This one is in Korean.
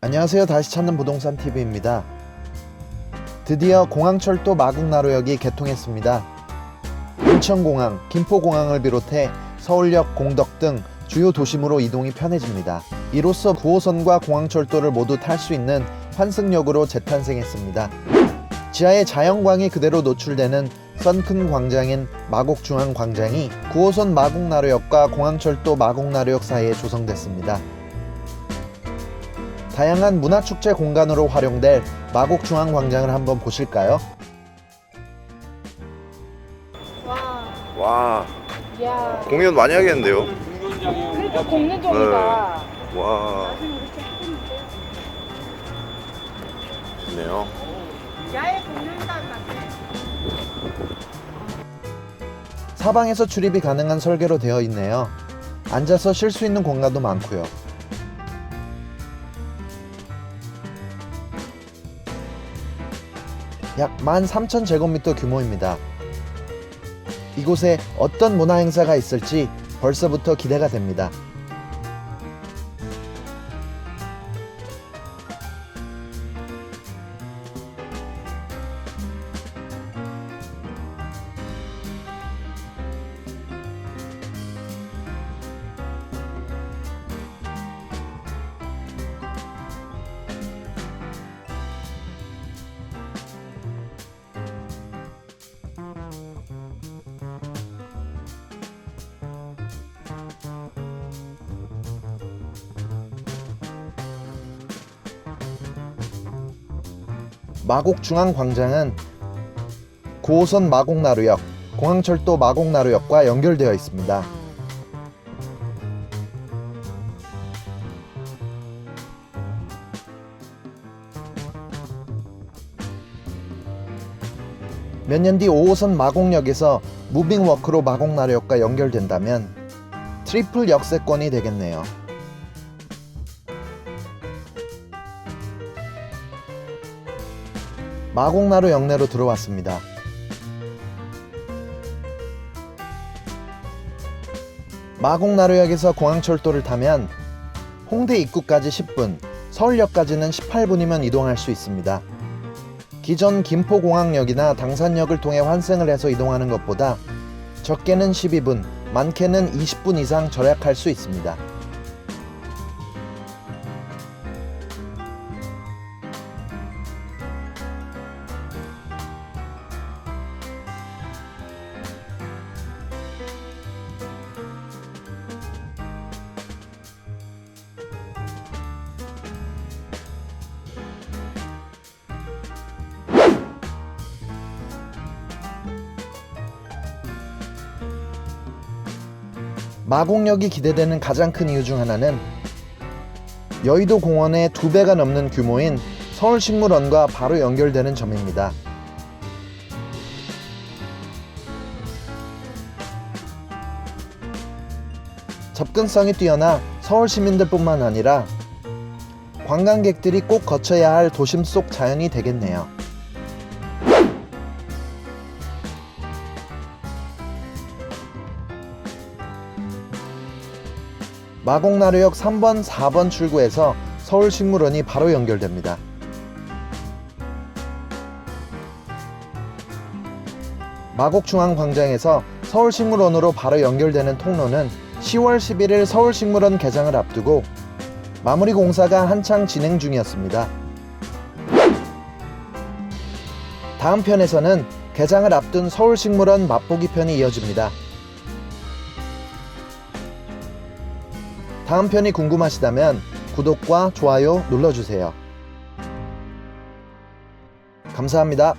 안녕하세요. 다시 찾는 부동산 TV입니다. 드디어 공항철도 마곡나루역이 개통했습니다. 인천공항, 김포공항을 비롯해 서울역, 공덕 등 주요 도심으로 이동이 편해집니다. 이로써 9호선과 공항철도를 모두 탈 수 있는 환승역으로 재탄생했습니다. 지하에 자연광이 그대로 노출되는 썬큰 광장인 마곡중앙광장이 9호선 마곡나루역과 공항철도 마곡나루역 사이에 조성됐습니다. 다양한 문화축제 공간으로 활용될 마곡중앙광장을 한번 보실까요? 와, 와 야, 공연 많이 하겠는데요? 그러니까 공연장이다. 와 좋네요. 야외 공연장 같아. 사방에서 출입이 가능한 설계로 되어 있네요. 앉아서 쉴 수 있는 공간도 많고요. 약 13,000제곱미터 규모입니다. 이곳에 어떤 문화 행사가 있을지 벌써부터 기대가 됩니다. 마곡중앙광장은 9호선 마곡나루역, 공항철도 마곡나루역과 연결되어 있습니다. 몇 년 뒤 5호선 마곡역에서 무빙워크로 마곡나루역과 연결된다면 트리플 역세권이 되겠네요. 마곡나루 역내로 들어왔습니다. 마곡나루역에서 공항철도를 타면 홍대 입구까지 10분, 서울역까지는 18분이면 이동할 수 있습니다. 기존 김포공항역이나 당산역을 통해 환승을 해서 이동하는 것보다 적게는 12분, 많게는 20분 이상 절약할 수 있습니다. 마곡역이 기대되는 가장 큰 이유 중 하나는 여의도 공원의 두 배가 넘는 규모인 서울식물원과 바로 연결되는 점입니다. 접근성이 뛰어나 서울 시민들뿐만 아니라 관광객들이 꼭 거쳐야 할 도심 속 자연이 되겠네요. 마곡나루역 3번, 4번 출구에서 서울식물원이 바로 연결됩니다. 마곡중앙광장에서 서울식물원으로 바로 연결되는 통로는 10월 11일 서울식물원 개장을 앞두고 마무리 공사가 한창 진행 중이었습니다. 다음 편에서는 개장을 앞둔 서울식물원 맛보기 편이 이어집니다. 다음 편이 궁금하시다면 구독과 좋아요 눌러주세요. 감사합니다.